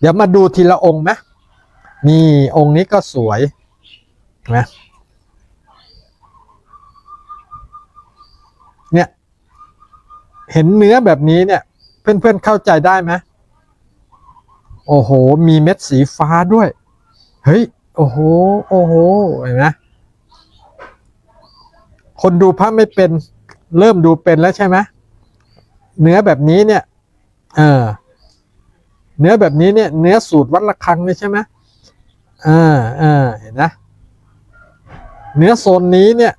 เดี๋ยวมาดูทีละองค์ไหมนี่องค์นี้ก็สวยนไหมเนี่ย เห็นเนื้อแบบนี้เนี่ย เพื่อนๆเข้าใจได้ไหมโอ้โห มีเม็ดสีฟ้าด้วย เฮ้ย โอ้โห โอ้โห เห็นไหมคนดูพระไม่เป็น เริ่มดูเป็นแล้วใช่ไหมเนื้อแบบนี้เนี่ย เออ เนื้อแบบนี้เนี่ยเนื้อสูตรวัดระฆังเลยใช่ไหมอ่าอ่าเห็นนะ เนื้อโซนนี้เนี่ย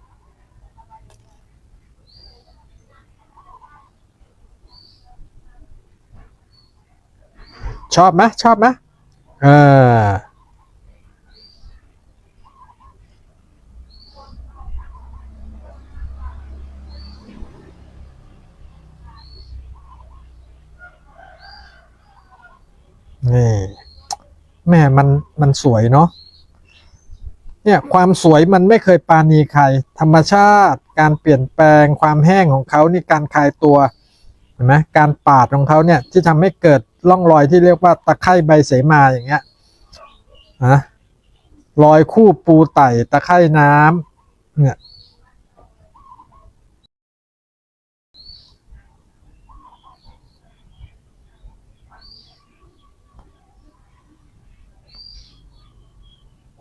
ชอบไหมชอบไหมเออ นี่แม่มันมันสวยเนาะเนี่ยความสวยมันไม่เคยปาณีใคร ธรรมชาติ การเปลี่ยนแปลงความแห้งของเขานี่การคลายตัวเห็นไหมการปาดของเขาเนี่ยที่ทำให้เกิดร่องรอยที่เรียกว่าตะไคร่ใบเสมาอย่างเงี้ยนะรอยคู่ปูไต่ตะไคร่น้ำเนี่ย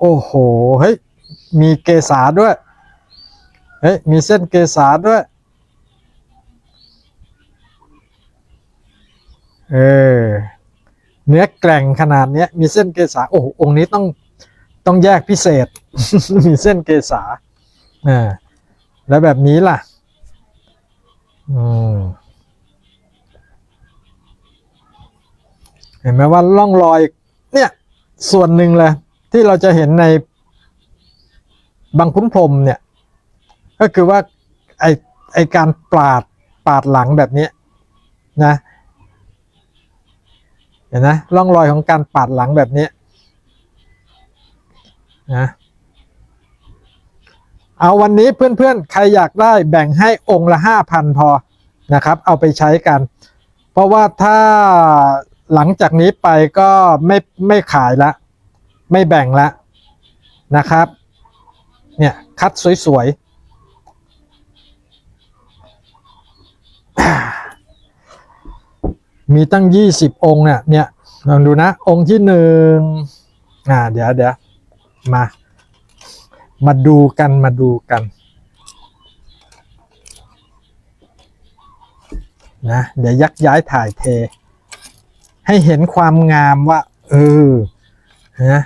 โอ้โห เฮ้ย มีเกษาด้วย เฮ้ย มีเส้นเกษาด้วย เออ เนื้อแกร่งขนาดเนี้ยมีเส้นเกษา โอ้โห องค์นี้ต้องต้องแยกพิเศษ มีเส้นเกษาอ่าแล้วแบบนี้ล่ะ อืมเห็นไหมว่าร่องรอย เนี่ย ส่วนหนึ่งเลย ที่เราจะเห็นในบางคุ้นพรมเนี่ย ก็คือว่าไอไอการปาดปาดหลังแบบนี้นะเห็นนะร่องรอยของการปาดหลังแบบนี้นะเอาวันนี้เพื่อนๆ ใครอยากได้แบ่งให้องค์ละห้าพันพอนะครับ เอาไปใช้กัน เพราะว่าถ้าหลังจากนี้ไปก็ไม่ไม่ขายละ ไม่แบ่งละนะครับ เนี่ย คัดสวยๆ มีตั้งยี่สิบองค์เนี่ยเนี่ยลองดูนะ องค์ที่หนึ่งอ่า เดี๋ยวเดี๋ยวมา มาดูกันมาดูกันนะเดี๋ยวยักย้ายถ่ายเท ให้เห็นความงามว่า เออนะ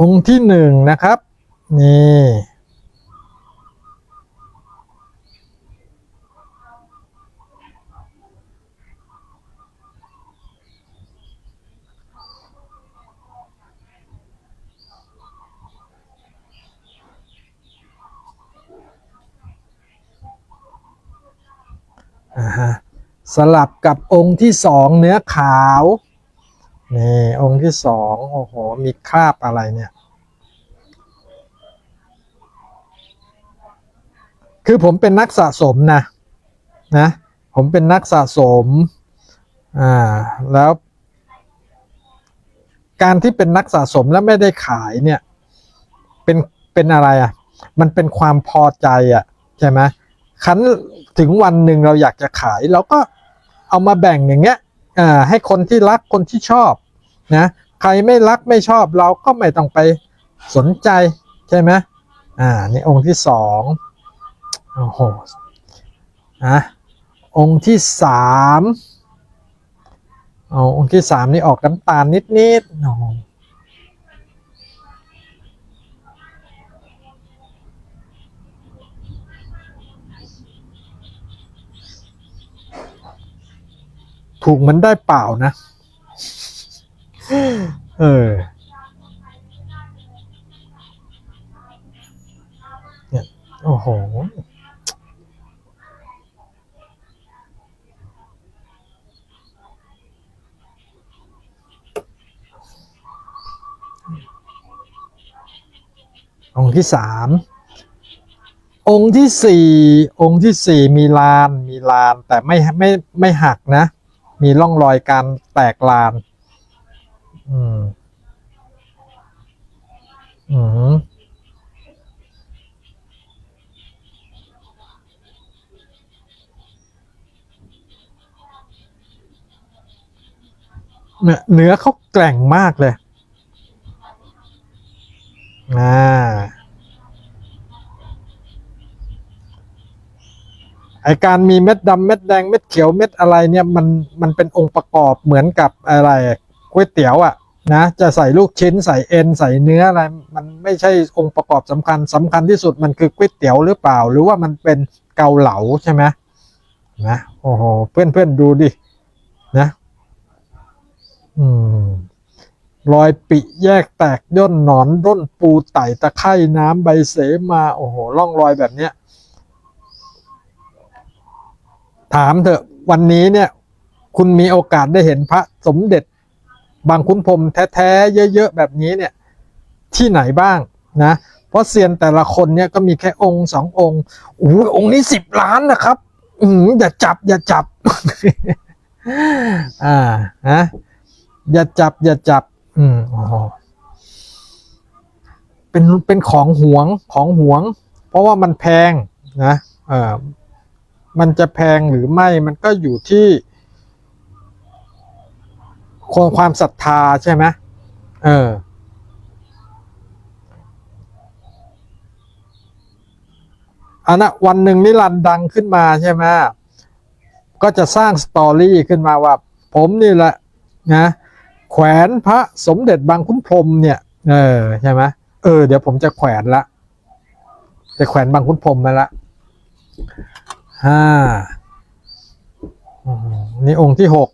องค์ที่หนึ่งนะครับ นี่สลับกับองค์ที่สองเนื้อขาว นี่องค์ที่สองโอ้โห มีคราบอะไรเนี่ย คือผมเป็นนักสะสมนะนะ ผมเป็นนักสะสม อ่า แล้ว การที่เป็นนักสะสมแล้วไม่ได้ขายเนี่ย เป็น เป็นอะไรอะ มันเป็นความพอใจอะ ใช่ไหมคันถึงวันหนึ่งเราอยากจะขายเราก็เอามาแบ่งอย่างเงี้ยอ่าให้คนที่รักคนที่ชอบ นะใครไม่รักไม่ชอบเราก็ไม่ต้องไปสนใจใช่ไหมอ่านี่องค์ที่สองโอ้โหอะองค์ที่สามเอาองค์ที่สามนี่ออกน้ำตาลนิดๆโอ้โหถูกเหมันได้เปล่านะ เออเนี่ยโอ้โหองค์ที่สามองค์ที่สี่องค์ที่สี่มีลานมีลานแต่ไม่ไม่ไม่หักนะ มีร่องรอยการแตกลาน อืม อืมเนี่ยเนื้อเขาแกร่งมากเลย อ่า ไอการมีเม็ดดำเม็ดแดงเม็ดเขียวเม็ดอะไรเนี่ยมันมันเป็นองค์ประกอบเหมือนกับอะไร ก๋วยเตี๋ยวอะ่ะนะจะใส่ลูกชิ้นใส่เอ็นใส่เนื้ออะไรมันไม่ใช่องค์ประกอบสำคัญสำคัญที่สุดมันคือก๋วยเตี๋ยวหรือเปล่า หรือว่ามันเป็นเกาเหลาใช่ไหมนะโอ้โหเพื่อนเพื่อนดูดินะอืมรอยปิแยกแตกย่นหนอนร่นปูไต่ตะไคร่น้ำใบเสมาโอ้โหร่องรอยแบบเนี้ยถามเถอะวันนี้เนี่ย คุณมีโอกาสได้เห็นพระสมเด็จ บางคุณพรมแท้ๆเยอะๆแบบนี้เนี่ยที่ไหนบ้างนะเพราะเซียนแต่ละคนเนี่ยก็มีแค่องค์สององค์โอ้องค์นี้สิบล้านนะครับอืมอย่าจับ อย่าจับ อ่าฮะอย่าจับ อย่าจับ อืมอ๋อเป็นเป็นของหวงของหวง เพราะว่ามันแพงนะเออมันจะแพงหรือไม่มันก็อยู่ที่ ความความศรัทธาใช่ไหมเออ อันนะวันหนึ่งนิรันดังขึ้นมาใช่ไหมก็จะสร้างสตอรี่ขึ้นมาว่า ผมนี่แหละนะแขวนพระสมเด็จบางคุ้มพรมเนี่ย เออใช่ไหมเออเดี๋ยวผมจะแขวนละ จะแขวนบางคุ้มพรมมาละห้านี่องค์ที่หก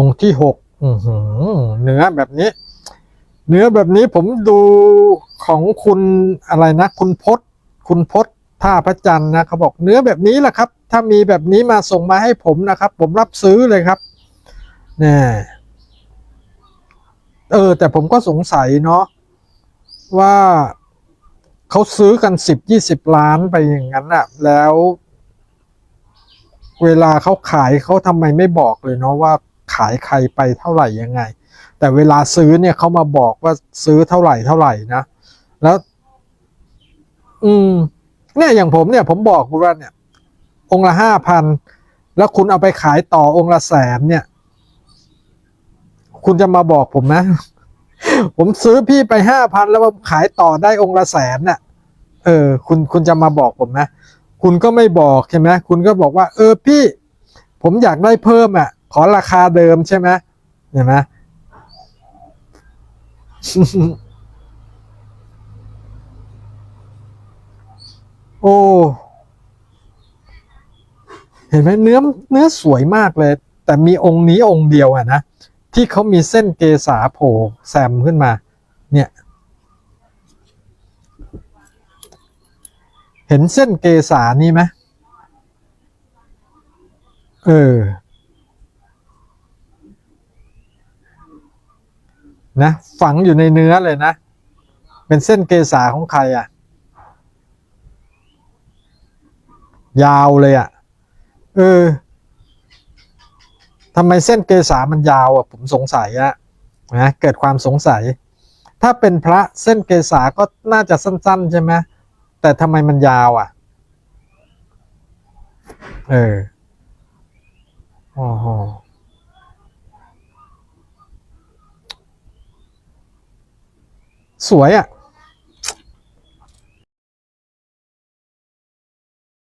องค์ที่หกอื้อหือเนื้อแบบนี้ เนื้อแบบนี้ผมดูของคุณอะไรนะ คุณพศคุณพศท่าพระจันทร์นะเขาบอกเนื้อแบบนี้แหละครับ ถ้ามีแบบนี้มาส่งมาให้ผมนะครับ ผมรับซื้อเลยครับเนี่ยเออ แต่ผมก็สงสัยเนาะว่าเขาซื้อกันสิบยี่สิบล้านไปอย่างนั้นอะแล้ว เวลาเขาขายเขาทำไมไม่บอกเลยเนาะว่า ขายใครไปเท่าไหร่ยังไง แต่เวลาซื้อเนี่ยเขามาบอกว่าซื้อเท่าไหร่เท่าไหร่นะ แล้ว อืม เนี่ยอย่างผมเนี่ย ผมบอกคุณว่าเนี่ย องละห้าพันแล้วคุณเอาไปขายต่อองละแสนเนี่ย คุณจะมาบอกผมนะ ผมซื้อพี่ไปห้าพันแล้วมาขายต่อได้องละแสนน่ะ เออ คุณคุณจะมาบอกผมนะ คุณก็ไม่บอกใช่ไหมคุณก็บอกว่า เออพี่ ผมอยากได้เพิ่มอะ ขอราคาเดิมใช่ไหมเห็นไหมโอ้ เห็นไหมเนื้อเนื้อสวยมากเลย แต่มีองค์นี้องค์เดียวอะนะ ที่เขามีเส้นเกษาโผล่แซมขึ้นมา เนี่ย เห็นเส้นเกษานี่ไหมเออ นะฝังอยู่ในเนื้อเลยนะ เป็นเส้นเกษาของใครอะ ยาวเลยอะเออทำไมเส้นเกษามันยาวอะ ผมสงสัยอะนะเกิดความสงสัย ถ้าเป็นพระเส้นเกษาก็น่าจะสั้น ๆ ใช่ไหมแต่ทำไมมันยาวอะ เออโอ้โห สวยอะ